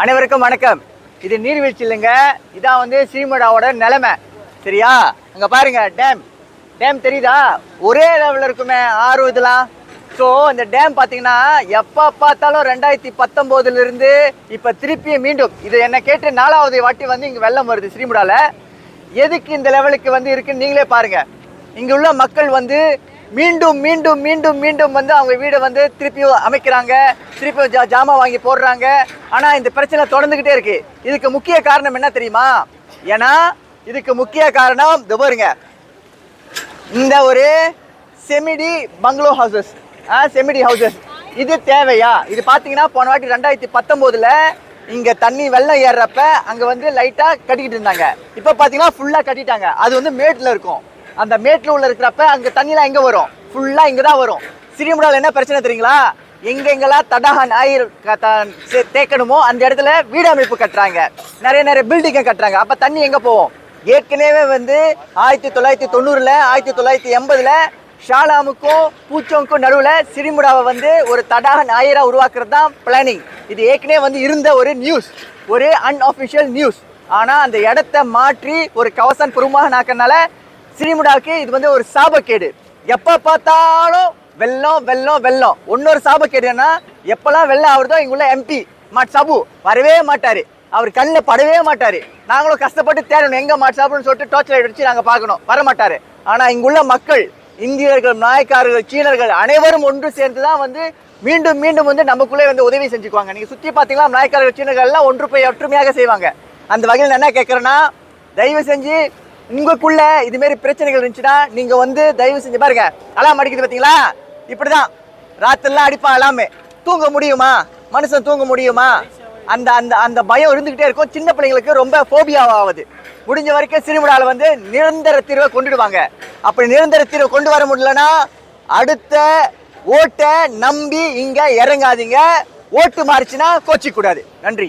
அனைவருக்கும் வணக்கம். இது நீர்வீழ்ச்சி இல்லைங்க. இதான் வந்து ஸ்ரீமடாவோட நிலைமை. சரியா? அங்க பாருங்க டேம் டேம் தெரியுதா? ஒரே லெவலில் இருக்குமே ஆறு இதெல்லாம். ஸோ இந்த டேம் பார்த்தீங்கன்னா எப்போ பார்த்தாலும் ரெண்டாயிரத்தி பத்தொம்போதுலேருந்து இப்போ திருப்பி மீண்டும். இது என்ன கேட்டு நாலாவது வாட்டி வந்து இங்கே வெள்ளம் வருது ஸ்ரீமுடாவில் எதுக்கு இந்த லெவலுக்கு வந்து இருக்குன்னு நீங்களே பாருங்கள் இங்கே உள்ள மக்கள் வந்து மீண்டும் மீண்டும் மீண்டும் மீண்டும் வந்து அவங்க வீடை வந்து திருப்பி அமைக்கிறாங்க. திருப்பி ஜா ஜாமான் வாங்கி போடுறாங்க. ஆனால் இந்த பிரச்சனை தொடர்ந்துக்கிட்டே இருக்கு. இதுக்கு முக்கிய காரணம் என்ன தெரியுமா? ஏன்னா இதுக்கு முக்கிய காரணம் இது பாருங்க. இந்த ஒரு செமிடி பங்களோ ஹவுசஸ் செமிடி ஹவுசஸ் இது தேவையா? இது பார்த்தீங்கன்னா போன வாட்டி ரெண்டாயிரத்தி பத்தொம்போதில் இங்கே தண்ணி வெள்ளம் ஏறுறப்ப அங்கே வந்து லைட்டாக கட்டிக்கிட்டு இருந்தாங்க. இப்போ பார்த்தீங்கன்னா ஃபுல்லாக கட்டிட்டாங்க. அது வந்து மேட்டில் இருக்கும். அந்த மேட்டில் உள்ள இருக்கிறப்ப அங்கே தண்ணிலாம் எங்கே வரும்? ஃபுல்லாக இங்கே தான் வரும். சிறிமுடாவில் என்ன பிரச்சனை தெரியுங்களா? எங்கெங்கெல்லாம் தடாகன் க- தேக்கணுமோ அந்த இடத்துல வீடு அமைப்பு கட்டுறாங்க. நிறைய நிறைய பில்டிங்கை கட்டுறாங்க. அப்போ தண்ணி எங்கே போவோம் ஏற்கனவே வந்து ஆயிரத்தி தொள்ளாயிரத்தி தொண்ணூறில் ஆயிரத்தி தொள்ளாயிரத்தி எண்பதில் ஷாலாமுக்கும் பூச்சோங்க்கும் நடுவில் சிறிமுடாவை வந்து ஒரு தடாக ஞாயிறாக உருவாக்குறது தான் பிளானிங் இது ஏற்கனவே வந்து இருந்த ஒரு நியூஸ் ஒரு அன்அஃபிஷியல் நியூஸ் ஆனால் அந்த இடத்த மாற்றி ஒரு கவசன் புறமாக நாக்கனால சினிமுடாவுக்கு இது வந்து ஒரு சாபக்கேடு. எப்போ பார்த்தாலும் வெள்ளம் வெள்ளம் வெள்ளம். இன்னொரு சாபக்கேடு என்ன எப்பெல்லாம் வெள்ளம் ஆகுறதோ இங்குள்ள எம்பி மாட் சபு வரவே மாட்டார். அவர் கண்ணில் படவே மாட்டார். நாங்களும் கஷ்டப்பட்டு தேடணும் எங்கே மாட் சாப்பிடுன்னு சொல்லிட்டு டார்ச் லைட் வச்சு நாங்கள் பார்க்கணும். வர ஆனால் ஆனா இங்குள்ள மக்கள் இந்தியர்கள் நாயக்காரர்கள் சீனர்கள் அனைவரும் ஒன்று சேர்ந்து தான் வந்து மீண்டும் மீண்டும் வந்து நமக்குள்ளே வந்து உதவி செஞ்சுக்குவாங்க. நீங்கள் சுற்றி பார்த்தீங்கன்னா நாயக்காரர்கள் சீனர்கள் எல்லாம் ஒன்று போய் ஒற்றுமையாக செய்வாங்க. அந்த வகையில் நான் என்ன கேட்குறேன்னா தயவு செஞ்சு உங்களுக்குள்ள இது மாதிரி பிரச்சனைகள் இருந்துச்சுன்னா நீங்க வந்து தயவு செஞ்சு பாருங்க. அலாம் அடிக்குது பார்த்தீங்களா இப்படிதான். ராத்திரிலாம் அடிப்பா எல்லாமே தூங்க முடியுமா? மனுஷன் தூங்க முடியுமா? அந்த அந்த அந்த பயம் இருந்துகிட்டே இருக்கும். சின்ன பிள்ளைங்களுக்கு ரொம்ப ஃபோபியா ஆகுது முடிஞ்ச வரைக்கும் சிறுமுடால வந்து நிரந்தர தீர்வை கொண்டுடுவாங்க. அப்படி நிரந்தர தீர்வை கொண்டு வர முடியலன்னா அடுத்த ஓட்டை நம்பி இங்க இறங்காதீங்க. ஓட்டு மாறிச்சுன்னா கோச்சிக்கூடாது நன்றி.